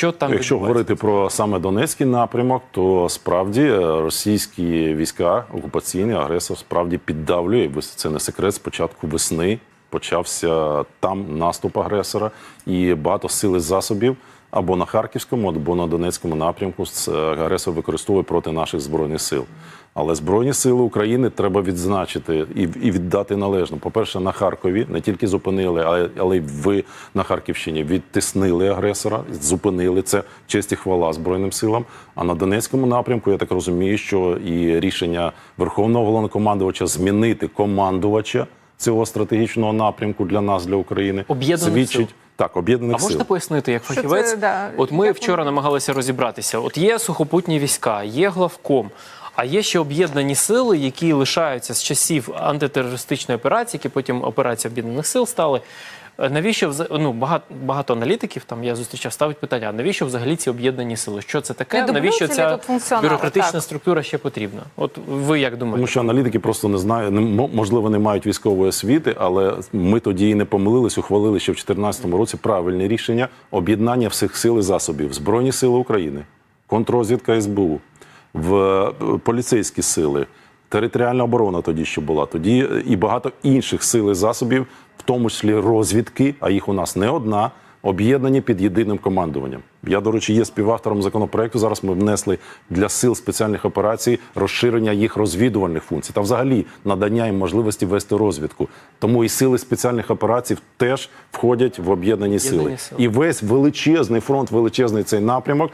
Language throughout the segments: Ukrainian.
Що там Якщо говорити про саме Донецький напрямок, то справді е, російські війська, окупаційний агресор справді піддавлює. Це не секрет. Спочатку весни почався там наступ агресора, і багато сили засобів або на харківському, або на Донецькому напрямку с- агресор використовує проти наших збройних сил. Але збройні сили України треба відзначити і, і віддати належно. По-перше, на Харкові не тільки зупинили, але, але й ви на Харківщині відтиснили агресора, зупинили це честь і хвала збройним силам. А на Донецькому напрямку я так розумію, що і рішення Верховного головнокомандувача змінити командувача цього стратегічного напрямку для нас, для України, Об'єднаних свідчить сил. так, об'єднаних А можете сил. пояснити, як фахівець? це, да, От ми як вчора намагалися розібратися. От є сухопутні війська, є главком, а є ще об'єднані сили, які лишаються з часів антитерористичної операції, які потім операція об'єднаних сил стали. Е, Навіщо ну, багато, багато аналітиків там я зустрічав ставить питання: а навіщо взагалі ці об'єднані сили? Що це таке? Не навіщо ця бюрократична Так. структура ще потрібна? От ви як думаєте? Тому що аналітики просто не знають, можливо, не мають військової освіти, але ми тоді і не помилились, ухвалили ще в 2014 році правильне рішення об'єднання всіх сил і засобів Збройні сили України, контррозвідка СБУ, в е, поліцейські сили, територіальна оборона тоді ще була. Тоді е, і багато інших сил і засобів, в тому числі розвідки, а їх у нас не одна. Об'єднані під єдиним командуванням. Я, до речі, є співавтором законопроекту. Зараз ми внесли для сил спеціальних операцій розширення їх розвідувальних функцій та взагалі надання їм можливості вести розвідку. Тому і сили спеціальних операцій теж входять в об'єднані сили. Сили. І весь величезний фронт, величезний цей напрямок,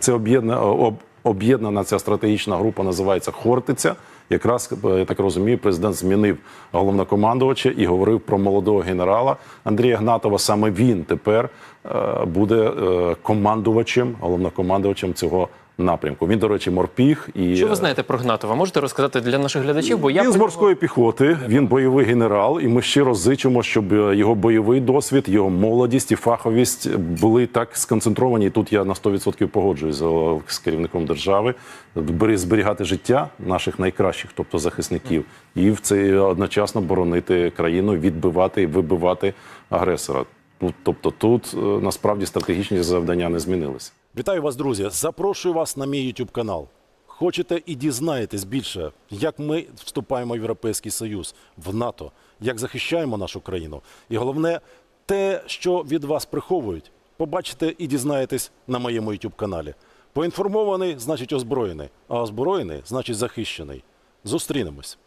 це об'єдна об- об'єднана ця стратегічна група, називається Хортиця. Якраз е, я так розумію, президент змінив головнокомандувача і говорив про молодого генерала Андрія Гнатова. Саме він тепер е, буде е, командувачем, головнокомандувачем цього напрямку. Він, до речі, морпіг і Що ви е, знаєте про Гнатова? Можете розказати для наших глядачів? Бо я він з морської піхоти, він бойовий генерал, і ми щиро зичимо, щоб е, його бойовий досвід, його молодість і фаховість були так сконцентровані. І тут я на 100% погоджуюсь з, е, керівником держави. зберігати життя наших найкращих, тобто захисників, і в це одночасно боронити країну, відбивати і вибивати агресора. Ну, Тобто тут насправді стратегічні завдання не змінилися. Вітаю вас, друзі! Запрошую вас на мій YouTube канал. Хочете і дізнаєтесь більше, як ми вступаємо в Європейський Союз, в НАТО, як захищаємо нашу країну. І головне, те, що від вас приховують, побачите і дізнаєтесь на моєму YouTube каналі. Поінформований значить озброєний, а озброєний значить захищений. Зустрінемось.